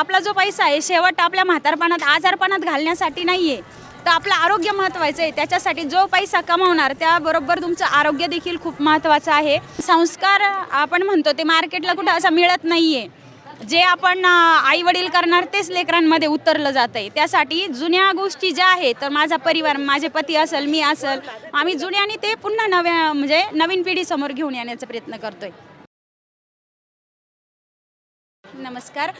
आपला जो पैसा आहे शेवट आपल्या म्हातारपणात आजारपणात घालण्यासाठी नाही आहे तर आपलं आरोग्य महत्त्वाचं आहे. त्याच्यासाठी जो पैसा कमावणार त्याबरोबर तुमचं आरोग्य देखील खूप महत्त्वाचं आहे. संस्कार आपण म्हणतो ते मार्केटला कुठं असं मिळत नाही आहे जे आपण आई वडील करणार तेच लेकरांमध्ये उतरलं जात आहे त्यासाठी जुन्या गोष्टी ज्या आहेत तर माझा परिवार माझे पती असेल मी असेल आम्ही जुन्यानी ते पुन्हा नव्या म्हणजे नवीन पिढीसमोर घेऊन येण्याचा प्रयत्न करतोय. नमस्कार.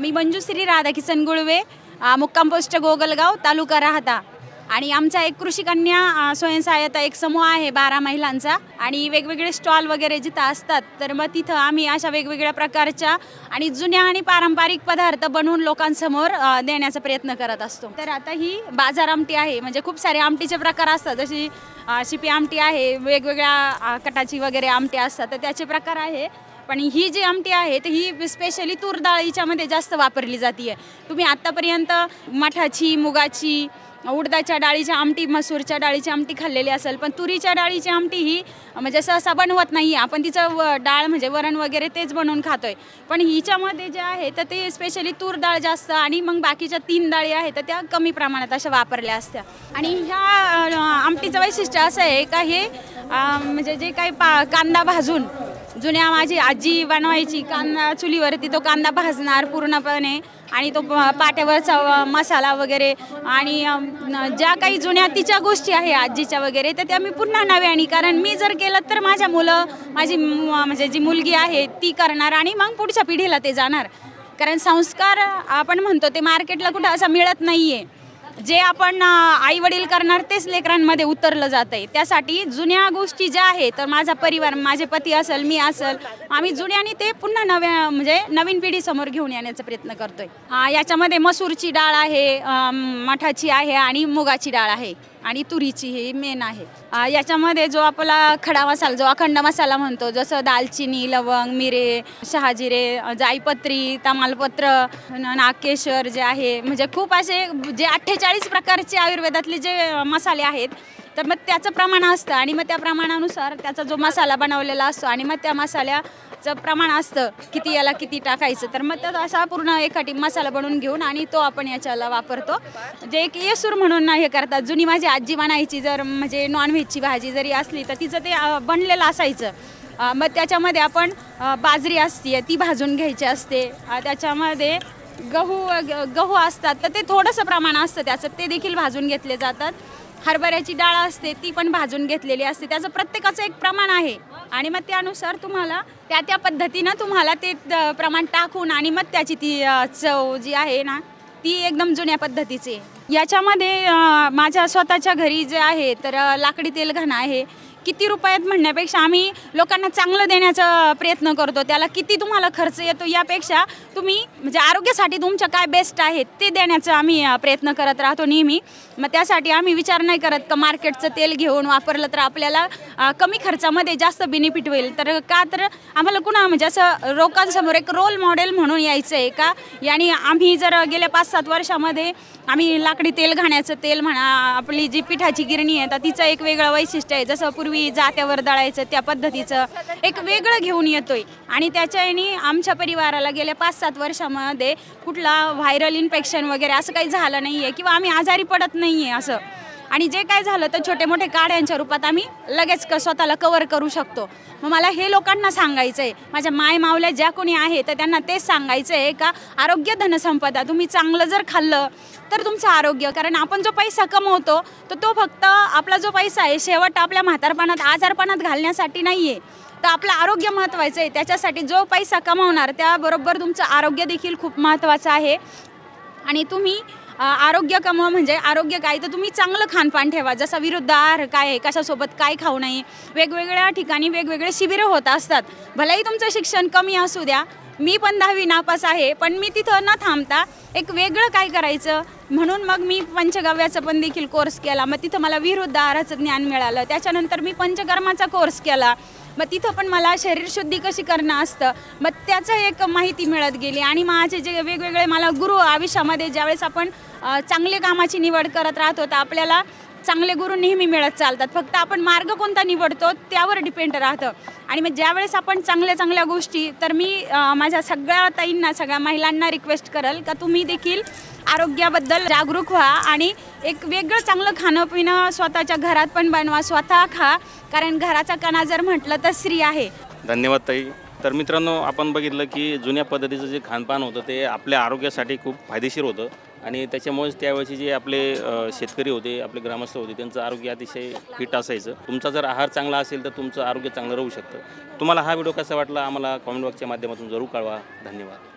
मी मंजुश्री राधाकिसन गुळवे मुक्काम पोस्ट गोगलगाव तालुका राहता. आणि आमचा एक कृषी कन्या स्वयंसहायता एक समूह आहे बारा महिलांचा. आणि वेगवेगळे स्टॉल वगैरे जिथं असतात तर मग तिथं आम्ही अशा वेगवेगळ्या प्रकारच्या आणि जुन्या आणि पारंपरिक पदार्थ बनवून लोकांसमोर देण्याचा प्रयत्न करत असतो. तर आता ही बाजार आमटी आहे म्हणजे खूप सारे आमटीचे प्रकार असतात. जशी शिपी आमटी आहे वेगवेगळ्या कटाची वगैरे आमटी असतात तर त्याचे प्रकार आहे. पण ही जी आमटी आहे तर ही स्पेशली तूर डाळीच्यामध्ये जास्त वापरली जाते तुम्ही आत्तापर्यंत मठाची मुगाची उडदाच्या डाळीच्या आमटी मसूरच्या डाळीची आमटी खाल्लेली असेल पण तुरीच्या डाळीची आमटी ही म्हणजे सहसा बनवत नाही आहे आपण तिचं व डाळ म्हणजे वरण वगैरे तेच बनवून खातोय. पण हिच्यामध्ये जे आहे तर ते स्पेशली तूर डाळ जास्त आणि मग बाकीच्या तीन डाळी आहेत तर त्या कमी प्रमाणात अशा वापरल्या असत्या. आणि ह्या आमटीचं वैशिष्ट्य असं आहे का हे म्हणजे जे काही पा कांदा भाजून जुन्या माझी आजी बनवायची कांदा चुलीवरती तो कांदा भाजणार पूर्णपणे आणि तो प- पाट्यावरचा मसाला वगैरे आणि ज्या काही जुन्या तिच्या गोष्टी आहे आजीच्या वगैरे तर त्या मी पुन्हा नव्याने कारण मी जर केलं तर माझ्या मुलं माझी म्हणजे जी मुलगी आहे ती करणार आणि मग पुढच्या पिढीला ते जाणार. कारण संस्कार आपण म्हणतो ते मार्केटला कुठं असं मिळत नाही आहे जे आपण आई वडील करणार तेच लेकरांमध्ये उतरलं जात आहे त्यासाठी जुन्या गोष्टी ज्या आहे तर माझा परिवार माझे पती असेल मी असेल आम्ही जुन्यानी ते पुन्हा नव्या म्हणजे नवीन पिढीसमोर घेऊन येण्याचा प्रयत्न करतोय. याच्यामध्ये मसूरची डाळ आहे मठाची आहे आणि मुगाची डाळ आहे. आणि तुरीची ही मेन आहे. याच्यामध्ये जो आपला खडा मसाला जो अखंड मसाला म्हणतो जसं दालचिनी लवंग मिरे शहाजिरे जाईपत्री जायपत्री तमालपत्र न- नागकेशर जे आहे म्हणजे खूप असे जे अठ्ठेचाळीस प्रकारचे आयुर्वेदातले जे मसाले आहेत तर मग त्याचं प्रमाण असतं आणि मग त्या प्रमाणानुसार त्याचा जो मसाला बनवलेला असतो आणि मग त्या मसाल्या चं प्रमाण असतं किती याला किती टाकायचं तर मग त्यात असा पूर्ण एखादी मसाला बनवून घेऊन आणि तो आपण याच्याला वापरतो. जे एक येसूर म्हणून हे करतात जुनी माझी आजी बनायची जर म्हणजे नॉनव्हेजची भाजी जरी असली तर तिचं ते बनलेलं असायचं. मग त्याच्यामध्ये आपण बाजरी असते ती भाजून घ्यायची असते. त्याच्यामध्ये गहू ग- गहू असतात तर ते थोडंसं प्रमाण असतं त्याचं ते देखील भाजून घेतले जातात. हरभऱ्याची डाळ असते ती पण भाजून घेतलेली असते. त्याचं प्रत्येकाचं एक प्रमाण आहे. आणि मग त्यानुसार तुम्हाला त्या त्या पद्धतीनं तुम्हाला ते प्रमाण टाकून आणि मग त्याची ती चव जी आहे ना ती एकदम जुन्या पद्धतीची याच्यामध्ये माझ्या स्वतःच्या घरी जे आहे तर लाकडी तेल घाणं आहे. किती रुपयात म्हणण्यापेक्षा आम्ही लोकांना चांगलं देण्याचा प्रयत्न करतो. त्याला किती तुम्हाला खर्च येतो यापेक्षा तुम्ही म्हणजे आरोग्यासाठी तुमच्या काय बेस्ट आहे ते देण्याचा आम्ही प्रयत्न करत राहतो नेहमी. मग त्यासाठी आम्ही विचार नाही करत का मार्केटचं तेल घेऊन वापरलं तर आपल्याला कमी खर्चामध्ये जास्त बेनिफिट होईल. तर का तर आम्हाला कुणा म्हणजे असं लोकांसमोर एक रोल मॉडेल म्हणून यायचं आहे का? याने आम्ही जर गेल्या पाच सात वर्षामध्ये आम्ही लाकडी तेल घाण्याचं तेल म्हणा आपली जी पिठाची गिरणी आहे तर तिचं एक वेगळं वैशिष्ट्य आहे. जसं पूर्वी जात्यावर दळायचं त्या पद्धतीचं एक वेगळं घेऊन येतोय. आणि त्याच्याने आमच्या परिवाराला गेल्या पाच सात वर्षामध्ये कुठला व्हायरल इन्फेक्शन वगैरे असं काही झालं नाही आहे किंवा आम्ही आजारी पडत नाही आहे असं. आणि जे काय झालं तर छोटे मोठे काड्यांच्या रूपात आम्ही लगेच क स्वतःला कवर करू शकतो. मग मला हे लोकांना सांगायचं आहे माझ्या माय मावल्या ज्या कोणी आहे तर त्यांना तेच सांगायचं आहे का आरोग्य धनसंपदा तुम्ही चांगलं जर खाल्लं तर तुमचं आरोग्य. कारण आपण जो पैसा कमवतो तर तो फक्त आपला जो पैसा आहे शेवट आपल्या म्हातारपणात आजारपणात घालण्यासाठी नाही आहे तर आपलं आरोग्य महत्त्वाचं आहे. त्याच्यासाठी जो पैसा कमावणार त्याबरोबर तुमचं आरोग्य देखील खूप महत्त्वाचं आहे. आणि तुम्ही आरोग्य कमवा म्हणजे आरोग्य काय? तर तुम्ही चांगलं खानपान ठेवा. जसा विरुद्ध आहार काय आहे कशासोबत काय खाऊ नये वेगवेगळ्या ठिकाणी वेगवेगळे शिबिरं होत असतात. भलेही तुमचं शिक्षण कमी असू द्या मी पण दहावी नापास आहे पण मी तिथं न थांबता एक वेगळं काय करायचं? म्हणून मग मी पंचगव्याचा पण देखील कोर्स केला. मग तिथं मला विरुद्ध आहाराचं ज्ञान मिळालं. त्याच्यानंतर मी पंचकर्माचा कोर्स केला. मग तिथं पण मला शरीरशुद्धी कशी करणं असतं मग त्याचं एक माहिती मिळत गेली. आणि माझे जे वेगवेगळे मला गुरु आयुष्यामध्ये ज्यावेळेस आपण चांगले कामाची निवड करत राहतो तर आपल्याला चांगले गुरु नेहमी मिळत चालतात. फक्त आपण मार्ग कोणता निवडतो त्यावर डिपेंड राहतं. आणि मग ज्यावेळेस आपण चांगल्या चांगल्या गोष्टी तर मी माझ्या सगळ्या ताईंना सगळ्या महिलांना रिक्वेस्ट करल का तुम्ही देखील आरोग्याबद्दल जागरूक व्हा आणि एक वेगळं चांगलं खाणं पिणं स्वतःच्या घरात पण बनवा स्वतः खा. कारण घराचा कणा जर म्हटलं तर स्त्री आहे. धन्यवाद ताई. तर मित्रांनो आपण बघितलं की जुन्या पद्धतीचं जे खानपान होतं ते आपल्या आरोग्यासाठी खूप फायदेशीर होतं. आणि त्याच्यामुळेच त्यावेळेचे जे आपले शेतकरी होते आपले ग्रामस्थ होते त्यांचं आरोग्य अतिशय फिट असायचं. तुमचा जर आहार चांगला असेल तर तुमचं आरोग्य चांगलं राहू शकतं. तुम्हाला हा व्हिडिओ कसा वाटला? आम्हाला कॉमेंट बॉक्सच्या माध्यमातून जरूर कळवा. धन्यवाद.